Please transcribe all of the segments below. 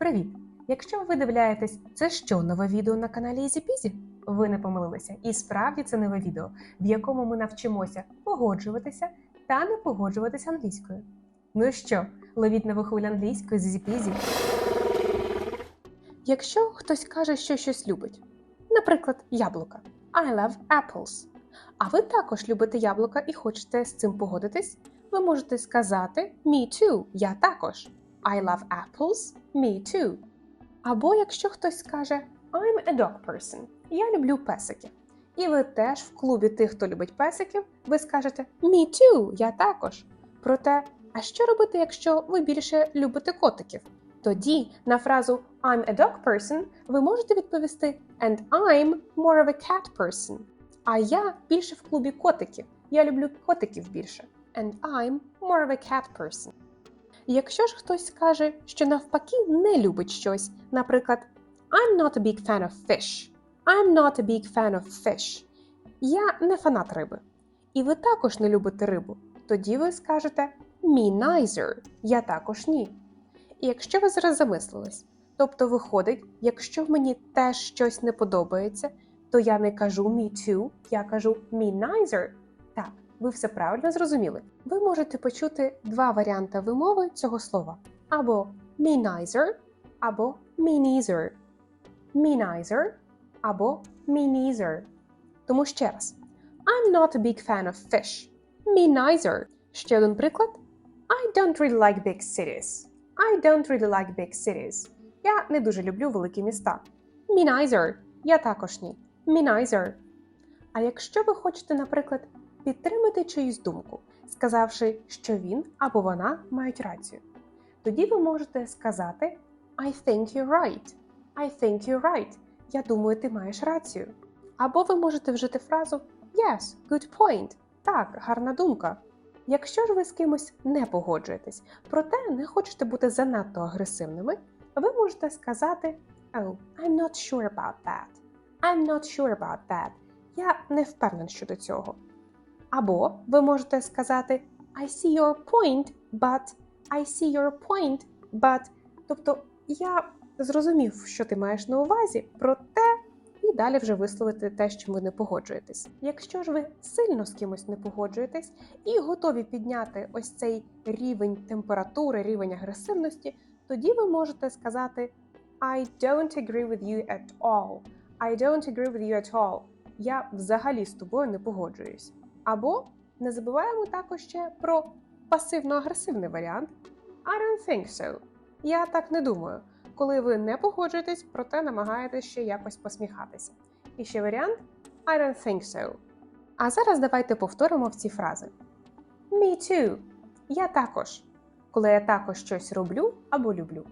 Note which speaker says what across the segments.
Speaker 1: Привіт! Якщо ви дивляєтесь, це що нове відео на каналі EasyPeasy? Ви не помилилися. І справді це нове відео, в якому ми навчимося погоджуватися та не погоджуватися англійською. Ну що, ловіть нову хвилю англійської з EasyPeasy. Якщо хтось каже, що щось любить, наприклад, яблука I love apples. А ви також любите яблука і хочете з цим погодитись, ви можете сказати Me too, я також. I love apples, me too. Або якщо хтось скаже I'm a dog person, я люблю песики. І ви теж в клубі тих, хто любить песиків, ви скажете Me too, я також. Проте, а що робити, якщо ви більше любите котиків? Тоді на фразу I'm a dog person ви можете відповісти And I'm more of a cat person. А я більше в клубі котиків. Я люблю котиків більше. And I'm more of a cat person. Якщо ж хтось скаже, що навпаки не любить щось, наприклад, I'm not a big fan of fish. I'm not a big fan of fish. Я не фанат риби. І ви також не любите рибу. Тоді ви скажете Me neither. Я також ні. І якщо ви зараз замислились, тобто виходить, якщо мені теж щось не подобається, то я не кажу me too, я кажу me neither. Так, ви все правильно зрозуміли. Ви можете почути два варіанти вимови цього слова: або me neither, або. Me neither, або me neither. Тому ще раз: I'm not a big fan of fish. Me neither. Ще один приклад. I don't really like big cities. I don't really like big cities. Я не дуже люблю великі міста. Me neither. Я також ні. Me neither. А якщо ви хочете, наприклад, підтримати чиюсь думку, сказавши, що він або вона мають рацію, тоді ви можете сказати I think you're right. I think you're right. Я думаю, ти маєш рацію. Або ви можете вжити фразу Yes, good point. Так, гарна думка. Якщо ж ви з кимось не погоджуєтесь, проте не хочете бути занадто агресивними, ви можете сказати Oh, I'm not sure about that. I'm not sure about that. Я не впевнений щодо цього. Або ви можете сказати I see your point, but I see your point, but. Тобто я зрозумів, що ти маєш на увазі, проте і далі вже висловити те, з чим ви не погоджуєтесь. Якщо ж ви сильно з кимось не погоджуєтесь і готові підняти ось цей рівень температури, рівень агресивності, тоді ви можете сказати I don't agree with you at all. I don't agree with you at all. Я взагалі з тобою не погоджуюсь. Або не забуваємо також ще про пасивно-агресивний варіант I don't think so. Я так не думаю. Коли ви не погоджуєтесь, проте намагаєтесь ще якось посміхатися. І ще варіант I don't think so. А зараз давайте повторимо в ці фрази. Me too. Я також. Коли я також щось роблю або люблю.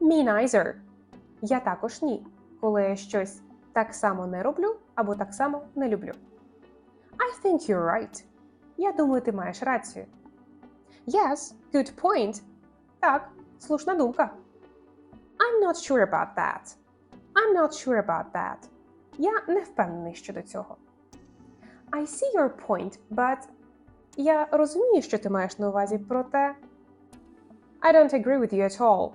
Speaker 1: Me neither. Я також ні. Коли я щось так само не роблю або так само не люблю. I think you're right. Я думаю, ти маєш рацію. Yes, good point. Так, слушна думка. I'm not sure about that. I'm not sure about that. Я не впевнений щодо цього. I see your point, but я розумію, що ти маєш на увазі, проте I don't agree with you at all.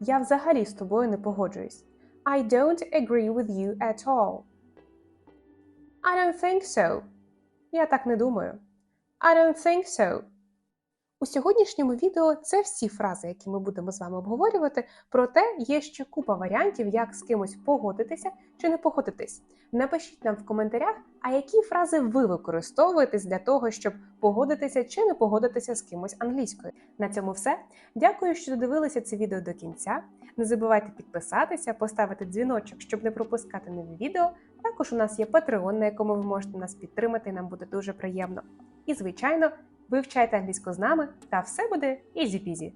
Speaker 1: Я взагалі з тобою не погоджуюсь. I don't agree with you at all. I don't think so. Я так не думаю. I don't think so. У сьогоднішньому відео це всі фрази, які ми будемо з вами обговорювати. Проте є ще купа варіантів, як з кимось погодитися чи не погодитись. Напишіть нам в коментарях, а які фрази ви використовуєтесь для того, щоб погодитися чи не погодитися з кимось англійською. На цьому все. Дякую, що додивилися це відео до кінця. Не забувайте підписатися, поставити дзвіночок, щоб не пропускати нові відео. Також у нас є Patreon, на якому ви можете нас підтримати, нам буде дуже приємно. І, звичайно, вивчайте англійську з нами, та все буде ізі-пізі!